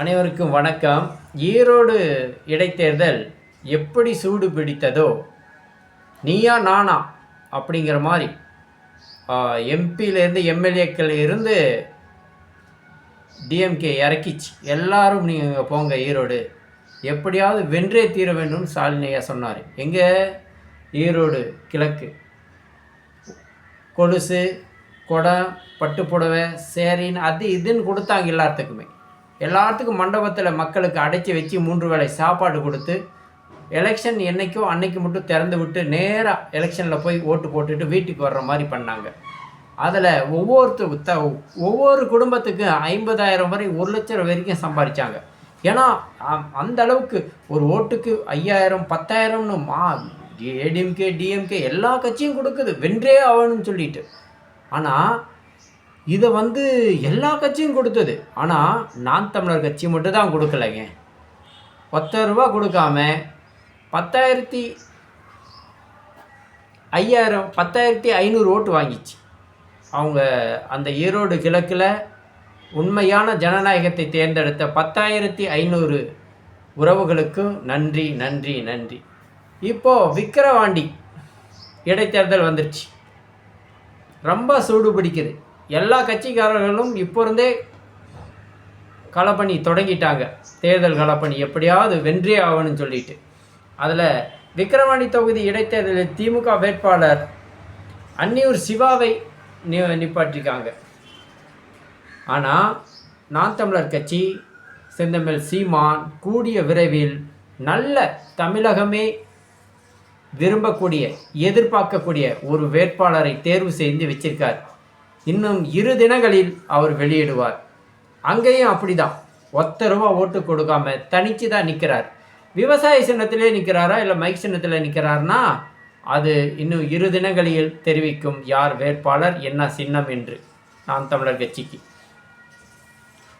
அனைவருக்கும் வணக்கம். ஈரோடு இடைத்தேர்தல் எப்படி சூடு பிடித்ததோ நீயா நானா அப்படிங்கிற மாதிரி எம்பியிலேருந்து எம்எல்ஏக்கள் இருந்து டிஎம்கே இறக்கிச்சு. எல்லாரும் நீங்கள் போங்க ஈரோடு. எப்படியாவது வென்றே தீர வேண்டும்னு ஸ்டாலினையா சொன்னார். எங்கே? ஈரோடு கிழக்கு. கொலுசு குடம் பட்டுப்புடவை சேரின்னு அது இதுன்னு கொடுத்தாங்க எல்லாத்துக்குமே. எல்லாத்துக்கும் மண்டபத்தில் மக்களுக்கு அடைச்சி வச்சு மூன்று வேளை சாப்பாடு கொடுத்து எலெக்ஷன் என்றைக்கோ அன்னைக்கு மட்டும் திறந்து விட்டு நேராக எலெக்ஷனில் போய் ஓட்டு போட்டுட்டு வீட்டுக்கு வர்ற மாதிரி பண்ணாங்க. அதில் ஒவ்வொருத்தர் த ஒவ்வொரு குடும்பத்துக்கும் ஐம்பதாயிரம் வரை ஒரு லட்சம் வரைக்கும் சம்பாதிச்சாங்க ஏன்னா அந்த அளவுக்கு ஒரு ஓட்டுக்கு ஐயாயிரம் பத்தாயிரம்னு மா ஏடிஎம்கே டிஎம்கே எல்லா கட்சியும் கொடுக்குது வென்றே ஆகணும்னு சொல்லிட்டு. ஆனால் இதை வந்து எல்லா கட்சியும் கொடுத்தது. ஆனால் நான் தமிழர் கட்சி மட்டும் தான் கொடுக்கலைங்க. பத்து ரூபா கொடுக்காம பத்தாயிரத்தி ஐயாயிரம் பத்தாயிரத்தி ஐநூறு ஓட்டு வாங்கிச்சு. அவங்க அந்த ஈரோடு கிழக்கில் உண்மையான ஜனநாயகத்தை தேர்ந்தெடுத்த பத்தாயிரத்தி ஐநூறு உறவுகளுக்கும் நன்றி நன்றி நன்றி. இப்போது விக்கிரவாண்டி இடைத்தேர்தல் வந்துருச்சு. ரொம்ப சூடு பிடிக்குது. எல்லா கட்சிக்காரர்களும் இப்போ இருந்தே களப்பணி தொடங்கிட்டாங்க. தேர்தல் களப்பணி எப்படியாவது வென்றே ஆகணும்னு சொல்லிட்டு. அதில் விக்கிரவாணி தொகுதி இடைத்தேர்தலில் திமுக வேட்பாளர் அன்னியூர் சிவாவை நி நிப்பாட்டிருக்காங்க. ஆனால் நான் தமிழர் கட்சி செந்தமிழ் சீமான் கூடிய விரைவில் நல்ல தமிழகமே விரும்பக்கூடிய எதிர்பார்க்கக்கூடிய ஒரு வேட்பாளரை தேர்வு செய்து வச்சிருக்கார். இன்னும் இரு தினங்களில் அவர் வெளியிடுவார். அங்கேயும் அப்படிதான். ஒத்த ரூபா ஓட்டு கொடுக்காம தனிச்சு தான் நிற்கிறார் விவசாய சின்னத்திலே நிற்கிறாரா இல்லை மைக் சின்னத்தில் நிற்கிறார்னா அது இன்னும் இரு தினங்களில் தெரிவிக்கும் யார் வேட்பாளர் என்ன சின்னம் என்று. நாம் தமிழர் கட்சிக்கு.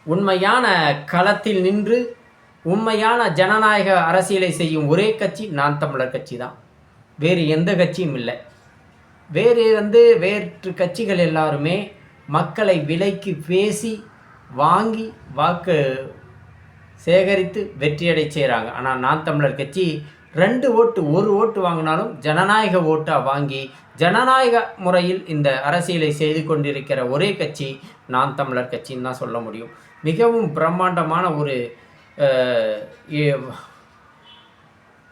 உண்மையான களத்தில் நின்று உண்மையான ஜனநாயக அரசியலை செய்யும் ஒரே கட்சி நான் தமிழர் கட்சி தான் வேறு எந்த கட்சியும் இல்லை. வேறு வந்து வேற்று கட்சிகள் எல்லாருமே மக்களை விலைக்கு பேசி வாங்கி வாக்கு சேகரித்து வெற்றியடை செய்கிறாங்க ஆனால் நான் தமிழர் கட்சி ரெண்டு ஓட்டு ஒரு ஓட்டு வாங்கினாலும் ஜனநாயக ஓட்டாக வாங்கி ஜனநாயக முறையில் இந்த அரசியலை செய்து கொண்டிருக்கிற ஒரே கட்சி நான் தமிழர் கட்சின்னு தான் சொல்ல முடியும். மிகவும் பிரம்மாண்டமான ஒரு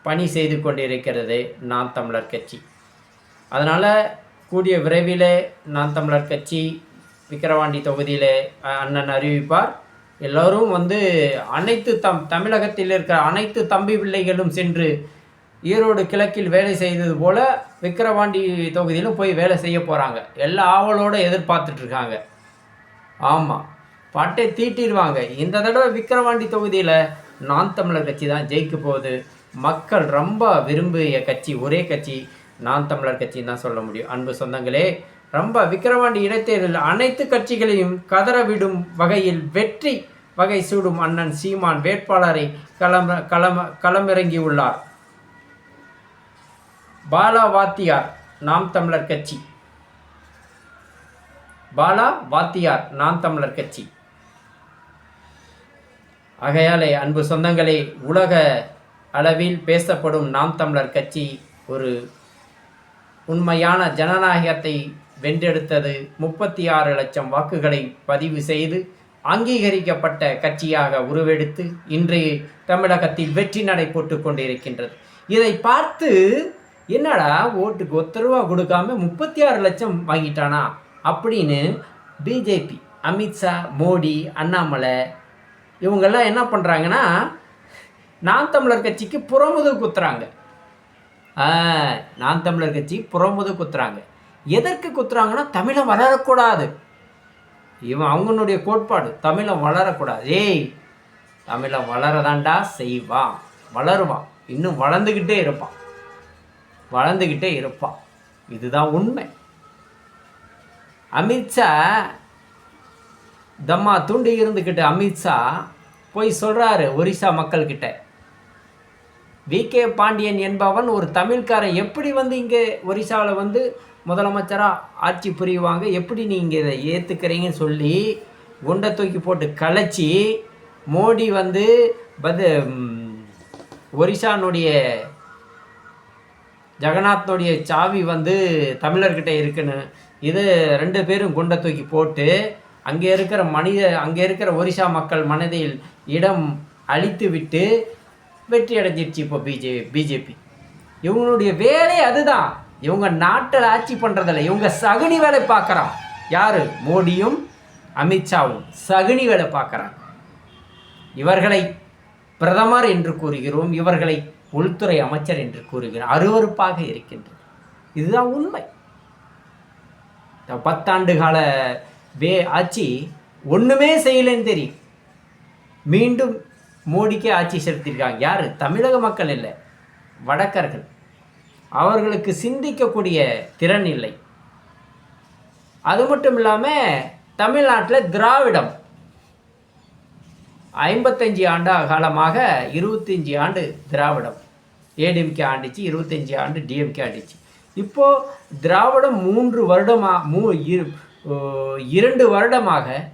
பணி செய்து கொண்டிருக்கிறது நான் தமிழர் கட்சி. அதனால் கூடிய விரைவில் நான் தமிழர் கட்சி விக்கிரவாண்டி தொகுதியில் அண்ணன் அறிவிப்பார். எல்லோரும் வந்து அனைத்து தம் தமிழகத்தில் இருக்கிற அனைத்து தம்பி பிள்ளைகளும் சென்று ஈரோடு கிழக்கில் வேலை செய்தது போல் விக்கிரவாண்டி தொகுதியிலும் போய் வேலை செய்ய போகிறாங்க எல்லா ஆவலோடு எதிர்பார்த்துட்ருக்காங்க ஆமாம் பாட்டை தீட்டிடுவாங்க இந்த தடவை விக்கிரவாண்டி தொகுதியில் நான் தமிழர் கட்சி தான் ஜெயிக்க போகுது. மக்கள் ரொம்ப விரும்பிய கட்சி ஒரே கட்சி. நான் தமிழர் கட்சின்னு தான் சொல்ல முடியும். அன்பு சொந்தங்களே ரொம்ப விக்கிரவாண்டி இடைத்தேர்தலில் அனைத்து கட்சிகளையும் கதறவிடும் வகையில் வெற்றி வகை சூடும் அண்ணன் சீமான் வேட்பாளரை களம் களம் களமிறங்கியுள்ளார். பாலா வாத்தியார் நாம் தமிழர் கட்சி. பாலா வாத்தியார் நாம் தமிழர் கட்சி. ஆகையாலே அன்பு சொந்தங்களே உலக அளவில் பேசப்படும் நாம் தமிழர் கட்சி ஒரு உண்மையான ஜனநாயகத்தை வென்றெடுத்தது முப்பத்தி ஆறு லட்சம் வாக்குகளை பதிவு செய்து அங்கீகரிக்கப்பட்ட கட்சியாக உருவெடுத்து இன்றைய தமிழகத்தில் வெற்றி நடை போட்டு கொண்டிருக்கின்றது. இதை பார்த்து என்னடா ஓட்டுக்கு ஒத்த ரூபா கொடுக்காம முப்பத்தி ஆறு லட்சம் வாங்கிட்டானா அப்படின்னு பிஜேபி அமித்ஷா மோடி அண்ணாமலை இவங்கெல்லாம் என்ன பண்ணுறாங்கன்னா நான் தமிழர் கட்சிக்கு புறமுது குத்துறாங்க. நான் தமிழர் கட்சி புறமுது குத்துறாங்க. எதற்கு குத்துறாங்கன்னா தமிழை வளரக்கூடாது. இவன் அவங்களுடைய கோட்பாடு தமிழை வளரக்கூடாது. ஏய் தமிழை வளரதாண்டா செய்வான். வளருவான். இன்னும் வளர்ந்துக்கிட்டே இருப்பான். வளர்ந்துக்கிட்டே இருப்பான். இதுதான் உண்மை. அமித்ஷா தம்மா தூண்டி இருந்துக்கிட்டு அமித்ஷா போய் சொல்கிறாரு ஒரிசா மக்கள்கிட்ட. வி. கே. பாண்டியன் என்பவன் ஒரு தமிழ்காரன். எப்படி வந்து இங்கே ஒரிசாவில் வந்து முதலமைச்சராக ஆட்சி புரிவாங்க? எப்படி நீங்கள் இதை ஏற்றுக்கிறீங்கன்னு சொல்லி குண்டை தூக்கி போட்டு கலைச்சி மோடி வந்து பது ஒரிசானுடைய ஜெகநாத்னுடைய சாவி வந்து தமிழர்கிட்ட இருக்குன்னு இது ரெண்டு பேரும் குண்டை தூக்கி போட்டு அங்கே இருக்கிற மனித அங்கே இருக்கிற ஒரிசா மக்கள் மனதில் இடம் அழித்து விட்டு வெற்றி அடைஞ்சிருச்சு இப்போ பிஜே பிஜேபி இவங்களுடைய வேலை அதுதான். இவங்க நாட்டில் ஆட்சி பண்ணுறதில்ல இவங்க சகுனி வேலை பார்க்குறான். யார்? மோடியும் அமித்ஷாவும் சகுனி வேலை பார்க்குறாங்க. இவர்களை பிரதமர் என்று கூறுகிறோம். இவர்களை உள்துறை அமைச்சர் என்று கூறுகிறோம். அருவருப்பாக இருக்கின்றது. இதுதான் உண்மை. இந்த பத்தாண்டு கால வே ஆட்சி ஒன்றுமே செய்யலைன்னு தெரியும். மீண்டும் மோடிக்கே ஆட்சி செலுத்தியிருக்காங்க. யார்? தமிழக மக்கள் இல்லை. வடக்கர்கள். அவர்களுக்கு சிந்திக்கக்கூடிய திறன் இல்லை. அது மட்டும் இல்லாமல் தமிழ்நாட்டில் திராவிடம். ஐம்பத்தஞ்சு ஆண்டு காலமாக இருபத்தஞ்சி ஆண்டு திராவிடம். ஏடிஎம்கே ஆண்டுச்சு இருபத்தஞ்சி ஆண்டு டிஎம்கே ஆண்டுச்சு. இப்போது திராவிடம் மூன்று வருடமாக மூ இரு இரண்டு வருடமாக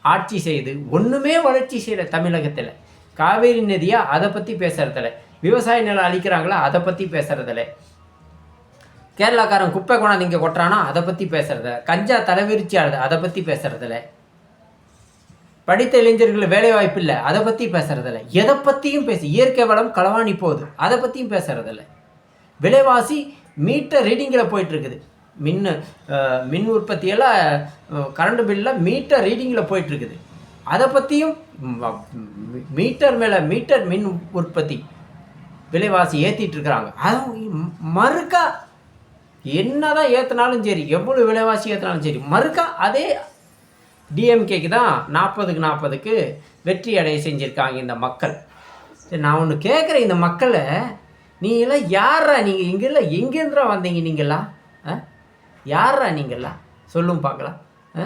ஆட்சி செய்து ஒன்றுமே வளர்ச்சி செய்யல தமிழகத்தில். காவேரி நதியா? அதை பற்றி பேசுறதில்ல. விவசாய நிலம் அழிக்கிறாங்களா? அதை பற்றி பேசுறதில்ல. கேரளாக்காரன் குப்பை கொண்டாந்து இங்கே கொட்டுறானா? அதை பற்றி பேசுறதில்ல. கஞ்சா தலைவிரிச்சி ஆடுது அதை பற்றி பேசுறதில்ல. படித்த இளைஞர்கள் வேலை வாய்ப்பு இல்லை. அதை பற்றி பேசுறதில்ல. எதை பற்றியும் பேசு இயற்கை வளம் களவாணி போகுது. அதை பற்றியும் பேசுறதில்ல. விலைவாசி மீட்டர் ரீடிங்கில் போயிட்டுருக்குது. மின் மின் உற்பத்தியெல்லாம் கரண்ட் பில்லில் மீட்டர் ரீடிங்கில் போயிட்டுருக்குது. அதை பற்றியும் மீட்டர் மேலே மீட்டர் மின் உற்பத்தி விலைவாசி ஏற்றிட்டு இருக்கிறாங்க அது மறுக்கா என்னதான் ஏற்றினாலும் சரி எவ்வளோ விலைவாசி ஏற்றினாலும் சரி மறுக்கா அதே டிஎம்கேக்கு தான் நாற்பதுக்கு நாற்பதுக்கு வெற்றி அடைய செஞ்சுருக்காங்க இந்த மக்கள். சரி நான் ஒன்று கேட்குறேன் இந்த மக்களை நீங்களாம் யாரா நீங்கள் இங்கெல்லாம் எங்கேருந்துடா வந்தீங்க நீங்களா ஆ? யாரா நீங்களா சொல்லும் பார்க்கலாம். ஆ?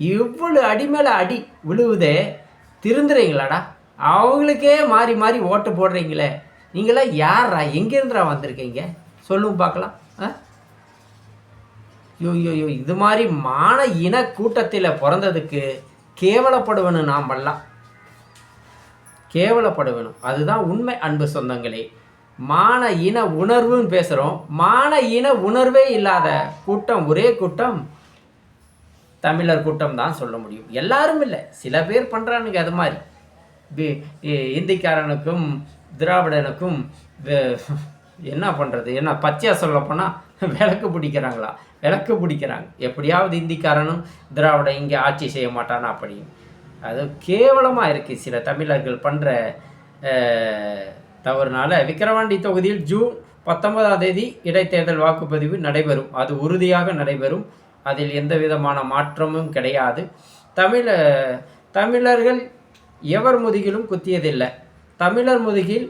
இவ்வளோ அடி மேலே அடி விழுவுதே. திருந்துறீங்களாடா? அவங்களுக்கே மாறி மாறி ஓட்டு போடுறீங்களே. நீங்களாம் யாரா எங்கேருந்துடா வந்திருக்கீங்க? சொல்லுங்க பார்க்கலாம். ஆ? ஐயோ இது மாதிரி மான இன கூட்டத்தில் பிறந்ததுக்கு கேவலப்படுவனு நாமெல்லாம். கேவலப்படுவேணும் அதுதான் உண்மை அன்பு சொந்தங்களே. மான இன உணர்வுன்னு பேசுகிறோம் மான இன உணர்வே இல்லாத கூட்டம் ஒரே கூட்டம் தமிழர் கூட்டம் தான் சொல்ல முடியும். எல்லாரும் இல்லை. சில பேர் பண்ணுறானுங்க அது மாதிரி. இந்திக்காரனுக்கும் திராவிடனுக்கும் என்ன பண்ணுறது என்ன பச்சையாக சொல்ல போனால் விளக்கு பிடிக்கிறாங்களா? விளக்கு பிடிக்கிறாங்க. எப்படியாவது இந்திக்காரனும் திராவிடம் இங்கே ஆட்சி செய்ய மாட்டானா அப்படின்னு அது கேவலமாக இருக்குது சில தமிழர்கள் பண்ணுற தவறுனால விக்கிரவாண்டி தொகுதியில் ஜூன் பத்தொன்பதாம் தேதி இடைத்தேர்தல் வாக்குப்பதிவு நடைபெறும். அது உறுதியாக நடைபெறும். அதில் எந்த விதமான மாற்றமும் கிடையாது. தமிழ தமிழர்கள் எவர் முதுகிலும் குத்தியதில்லை. தமிழர் முதுகில்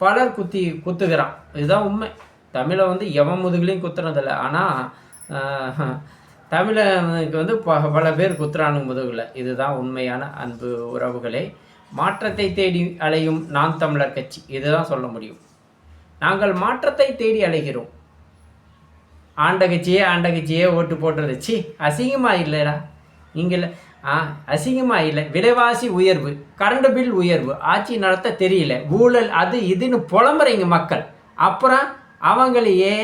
பலர் குத்தி குத்துகிறான். இதுதான் உண்மை. தமிழை வந்து எவன் முதுகிலையும் குத்துறதில்லை ஆனால் தமிழனுக்கு வந்து ப பல பேர் குத்துறானுங்க முதுகில். இதுதான் உண்மையான அன்பு உறவுகளே. மாற்றத்தை தேடி அலையும் நான் தமிழர் கட்சி. இதுதான் சொல்ல முடியும். நாங்கள் மாற்றத்தை தேடி அலைகிறோம். ஆண்ட கட்சியே ஆண்ட கட்சியே ஓட்டு போட்டுறது சி அசிங்கமாக இல்லைடா. இங்கே ஆ அசிங்கமாக இல்லை. விலைவாசி உயர்வு கரண்ட் பில் உயர்வு ஆட்சி நடத்த தெரியல. ஊழல் அது இதுன்னு புலம்புறீங்க மக்கள். அப்புறம் அவங்களையே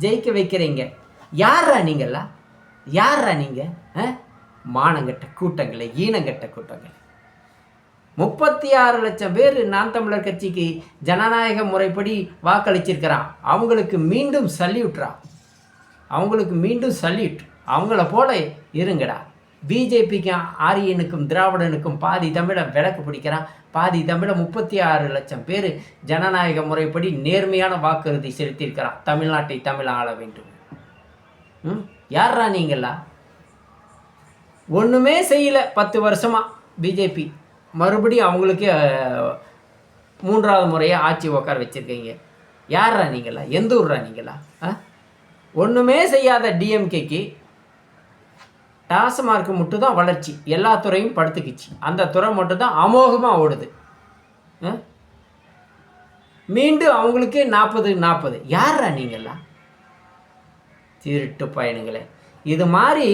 ஜெயிக்க வைக்கிறீங்க. யாரா நீங்களா யாரா நீங்கள் ஆ? மானங்கட்ட கூட்டங்களே ஈனங்கட்ட கூட்டங்கள். முப்பத்தி ஆறு லட்சம் பேர் நான் தமிழர் கட்சிக்கு ஜனநாயக முறைப்படி வாக்களிச்சிருக்கிறான். அவங்களுக்கு மீண்டும் சல்யூட்றான் அவங்களுக்கு மீண்டும் சல்யூட் அவங்கள போல இருங்கடா. பிஜேபிக்கும் ஆரியனுக்கும் திராவிடனுக்கும் பாதி தமிழை விளக்கு பிடிக்கிறான். பாதி தமிழை முப்பத்தி ஆறு லட்சம் பேர் ஜனநாயக முறைப்படி நேர்மையான வாக்குறுதி செலுத்தியிருக்கிறான். தமிழ்நாட்டை தமிழ் ஆள வேண்டும். ம்? யாரா நீங்களா ஒன்றுமே செய்யலை பத்து வருஷமாக பிஜேபி மறுபடியும் அவங்களுக்கே மூன்றாவது முறையாக ஆட்சி உட்கார வச்சுருக்கீங்க. யாரா நீங்களா எந்த ஊர்ரா நீங்களா ஆ? ஒன்றுமே செய்யாத டிஎம்கேக்கு டாஸ்மார்க் மட்டும் தான் வளர்ச்சி. எல்லா துறையும் படுத்துக்கிச்சு. அந்த துறை மட்டும் தான் அமோகமாக ஓடுது. ஆ? மீண்டும் அவங்களுக்கே நாற்பது நாற்பது யாரா நீங்கள்லாம் திருட்டு பயணங்களே இது மாதிரி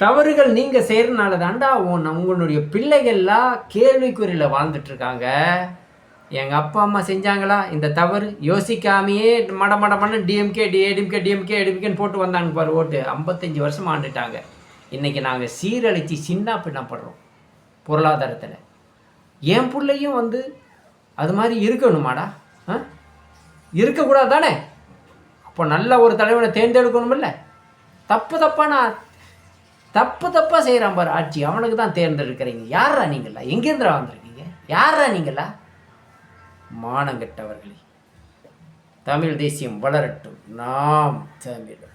தவறுகள் நீங்கள் செய்கிறனால தாண்டா உன் உங்களுடைய பிள்ளைகள்லாம் கேள்விக்குறியில் வாழ்ந்துட்டுருக்காங்க எங்கள் அப்பா அம்மா செஞ்சாங்களா? இந்த தவறு. யோசிக்காமையே மட மட மட டிஎம்கே டிஏடிஎம்கே டிஎம்கே ஏடிஎம்கேன்னு போட்டு வந்தாங்க பாரு ஓட்டு. ஐம்பத்தஞ்சு வருஷம் ஆண்டுட்டாங்க. இன்றைக்கி நாங்கள் சீரழித்து சின்ன பின்னப்படுறோம் பொருளாதாரத்தில். என் பிள்ளையும் வந்து அது மாதிரி இருக்கணுமாடா? ஆ? இருக்கக்கூடாது தானே அப்போ நல்ல ஒரு தலைவனை தேர்ந்தெடுக்கணுமில்ல? தப்பு தப்பாக நான் தப்பு தப்பாக செய்கிறான் பாரு ஆட்சி. அவனுக்கு தான் தேர்ந்தெடுக்கிறீங்க. யாரா நீங்களா எங்கேருந்துடா வந்திருக்கீங்க? யாரா நீங்களா மானங்கெட்டவர்களே தமிழ் தேசியம் வளரட்டும். நாம் தமிழ்